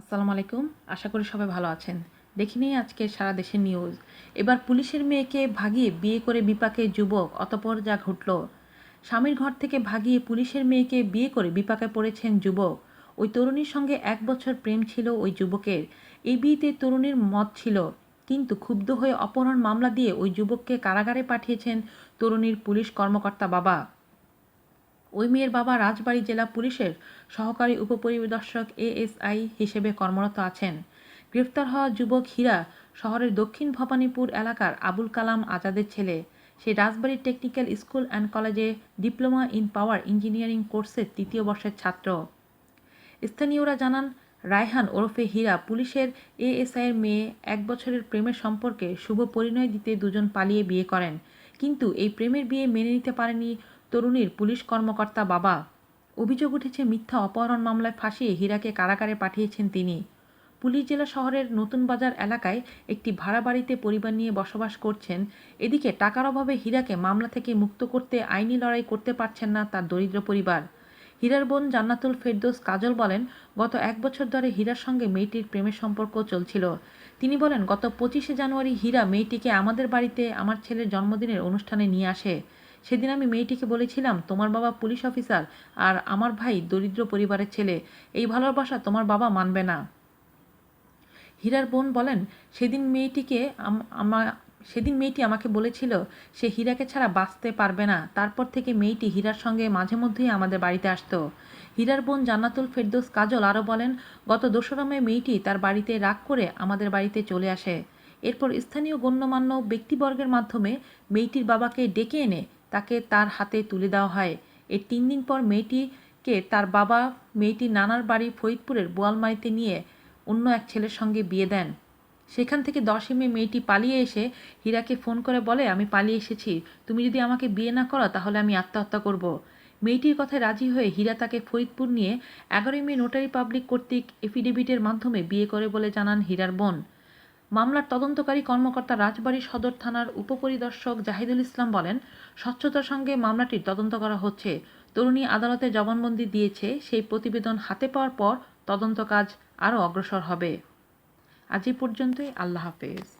আসসালামু আলাইকুম। আশা করি সবাই ভালো আছেন। দেখি নিই আজকে সারা দেশের নিউজ এবার পুলিশের মেয়েকে ভাগিয়ে বিয়ে করে বিপাকে যুবক, অতপর যা ঘটল। স্বামীর ঘর থেকে ভাগিয়ে পুলিশের মেয়েকে বিয়ে করে বিপাকে পড়েছেন যুবক। ওই তরুণীর সঙ্গে এক বছর প্রেম ছিল ওই যুবকের। এই বিয়েতে তরুণীর মত ছিল। কিন্তু ক্ষুব্ধ হয়ে অপহরণ মামলা দিয়ে ওই যুবককে কারাগারে পাঠিয়েছেন তরুণীর পুলিশ কর্মকর্তা বাবা। ওই মেয়ের বাবা রাজবাড়ী জেলা পুলিশের সহকারী উপপরিদর্শক এএসআই হিসেবে কর্মরত আছেন। গ্রেফতার হওয়া যুবক হীরা শহরের দক্ষিণ ভবানীপুর এলাকার আবুল কালাম আজাদের ছেলে। সে রাজবাড়ী টেকনিক্যাল স্কুল অ্যান্ড কলেজে ডিপ্লোমা ইন পাওয়ার ইঞ্জিনিয়ারিং কোর্সের তৃতীয় বর্ষের ছাত্র। স্থানীয়রা জানান, রায়হান ওরফে হীরা পুলিশের এএসআইয়ের মেয়ে এক বছরের প্রেমের সম্পর্কে শুভ পরিণয় দিতে দুজন পালিয়ে বিয়ে করেন। কিন্তু এই প্রেমের বিয়ে মেনে নিতে পারেনি তরুণীর পুলিশ কর্মকর্তা বাবা। অভিযোগ উঠেছে, মিথ্যা অপহরণ মামলায় ফাঁসিয়ে হীরাকে কারাগারে পাঠিয়েছেন তিনি। পুলিশ জেলা শহরের নতুন বাজার এলাকায় একটি ভাড়া বাড়িতে পরিবার নিয়ে বসবাস করছেন। এদিকে টাকার অভাবে হীরাকে মামলা থেকে মুক্ত করতে আইনি লড়াই করতে পারছেন না তার দরিদ্র পরিবার। হীরার বোন জান্নাতুল ফেরদৌস কাজল বলেন, গত এক বছর ধরে হীরার সঙ্গে মেয়েটির প্রেমের সম্পর্ক চলছিল। তিনি বলেন, গত পঁচিশে জানুয়ারি হীরা মেয়েটিকে আমাদের বাড়িতে আমার ছেলের জন্মদিনের অনুষ্ঠানে নিয়ে আসে। সেদিন আমি মেয়েটিকে বলেছিলাম, তোমার বাবা পুলিশ অফিসার আর আমার ভাই দরিদ্র পরিবারের ছেলে। এই ভালোবাসা তোমার বাবা মানবে না। হীরার বোন বলেন, সেদিন মেয়েটিকে আমা সেদিন মেয়েটি আমাকে বলেছিল, সে হীরাকে ছাড়া বাঁচতে পারবে না। তারপর থেকে মেয়েটি হীরার সঙ্গে মাঝে মধ্যেই আমাদের বাড়িতে আসতো। হীরার বোন জান্নাতুল ফেরদৌস কাজল আরও বলেন, গত দোসরা মে মেয়েটি তার বাড়িতে রাগ করে আমাদের বাড়িতে চলে আসে। এরপর স্থানীয় গণ্যমান্য ব্যক্তিবর্গের মাধ্যমে মেয়েটির বাবাকে ডেকে এনে তাকে তার হাতে তুলে দেওয়া হয়। এর তিন দিন পর মেয়েটিকে তার বাবা মেয়েটির নানার বাড়ি ফরিদপুরের বোয়ালমারিতে নিয়ে অন্য এক ছেলের সঙ্গে বিয়ে দেন। সেখান থেকে দশই মে মেয়েটি পালিয়ে এসে হীরাকে ফোন করে বলে, আমি পালিয়ে এসেছি। তুমি যদি আমাকে বিয়ে না করো, তাহলে আমি আত্মহত্যা করব। মেয়েটির কথায় রাজি হয়ে হীরা তাকে ফরিদপুর নিয়ে এগারোই মে নোটারি পাবলিক কর্তৃক এফিডেভিটের মাধ্যমে বিয়ে করে বলে জানান হীরার বোন। মামলার তদন্তকারী কর্মকর্তা রাজবাড়ী সদর থানার উপপরিদর্শক জাহিদুল ইসলাম বলেন, স্বচ্ছতার সঙ্গে মামলাটির তদন্ত করা হচ্ছে। তরুণী আদালতে জবানবন্দি দিয়েছে, সেই প্রতিবেদন হাতে পাওয়ার পর তদন্ত কাজ আরও অগ্রসর হবে। আজ এই পর্যন্তই, আল্লাহ হাফেজ।